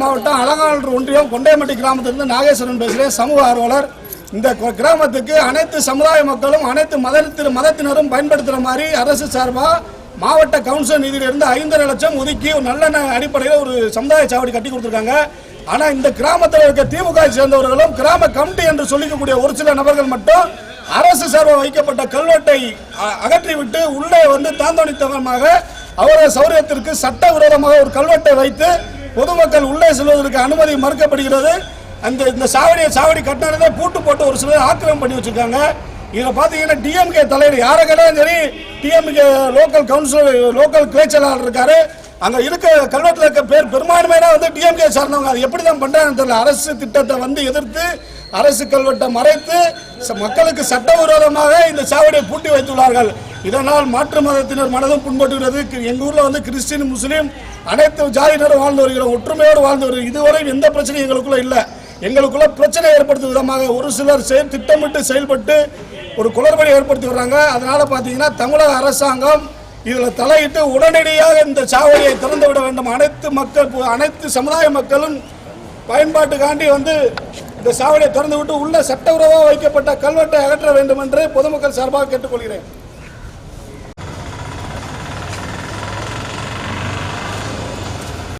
மாவட்டம் அலங்காநல்லூர் ஒன்றியம் கொண்டையம்பட்டி கிராமத்திலிருந்து நாகேஸ்வரன் பேசுகிறேன் சமூக ஆர்வலர். இந்த கிராமத்துக்கு அனைத்து சமுதாய மக்களும் அனைத்து மதத்தின மதத்தினரும் பயன்படுத்துகிற மாதிரி அரசு சார்பாக மாவட்ட கவுன்சில் நிதியிலிருந்து ஐந்தரை லட்சம் ஒதுக்கி ஒரு நல்ல அடிப்படையில் ஒரு சமுதாய சாவடி கட்டி கொடுத்துருக்காங்க. ஆனால் இந்த கிராமத்தில் இருக்க திமுக சேர்ந்தவர்களும் கிராம கமிட்டி என்று சொல்லிக்கக்கூடிய ஒரு சில நபர்கள் மட்டும் அரசு சார்பாக வைக்கப்பட்ட கல்வெட்டை அகற்றிவிட்டு உள்ளே வந்து தாந்தோணித்தனமாக அவரது சௌரியத்திற்கு சட்டவிரோதமாக ஒரு கல்வெட்டை வைத்து பொதுமக்கள் உள்ளே செல்வதற்கு அனுமதி மறுக்கப்படுகிறது. அந்த இந்த சாவடியை சாவடி கட்டினதே பூட்டு போட்டு ஒரு சிலர் ஆக்கிரமம் பண்ணி வச்சிருக்காங்க. இதில் பார்த்தீங்கன்னா டிஎம்கே தலைவர் யாரை கேட்டாலும் சரி டிஎம்கே லோக்கல் கவுன்சில் லோக்கல் கிளை செயலாளர் இருக்காரு. அங்கே இருக்க கல்வெட்டில் இருக்க பேர் பெரும்பான்மையான வந்து டிஎம்கே சார்ந்தவங்க. அது எப்படி தான் பண்ணுறாங்கன்னு தெரியல. அரசு திட்டத்தை வந்து எதிர்த்து அரசு கல்வெட்டை மறைத்து மக்களுக்கு சட்டவிரோதமாக இந்த சாவடியை பூட்டி வைத்துள்ளார்கள். இதனால் மாற்று மதத்தினர் மனதும் புண்பட்டுகிறது. எங்கள் ஊரில் வந்து கிறிஸ்டின் முஸ்லீம் அனைத்து ஜாதியினரும் வாழ்ந்து வருகிறோம் ஒற்றுமையோடு வாழ்ந்து வருகிறோம் இதுவரை எந்த பிரச்சனையும் எங்களுக்குள்ளே இல்லை. எங்களுக்குள்ள பிரச்சனை ஏற்படுத்தும் விதமாக ஒரு சிலர் செயல் திட்டமிட்டு செயல்பட்டு ஒரு குளறுபடி ஏற்படுத்தி வர்றாங்க அதனால பார்த்தீங்கன்னா தமிழக அரசாங்கம் இதில் தலையிட்டு உடனடியாக இந்த சாவடியை திறந்து விட வேண்டும். அனைத்து மக்கள் அனைத்து சமுதாய மக்களும் பயன்பாட்டுக்காண்டி வந்து இந்த சாவடியை திறந்து விட்டு உள்ள சட்டவிரோதமாக வைக்கப்பட்ட கல்வெட்டை அகற்ற வேண்டும் என்று பொதுமக்கள் சார்பாக கேட்டுக்கொள்கிறேன்.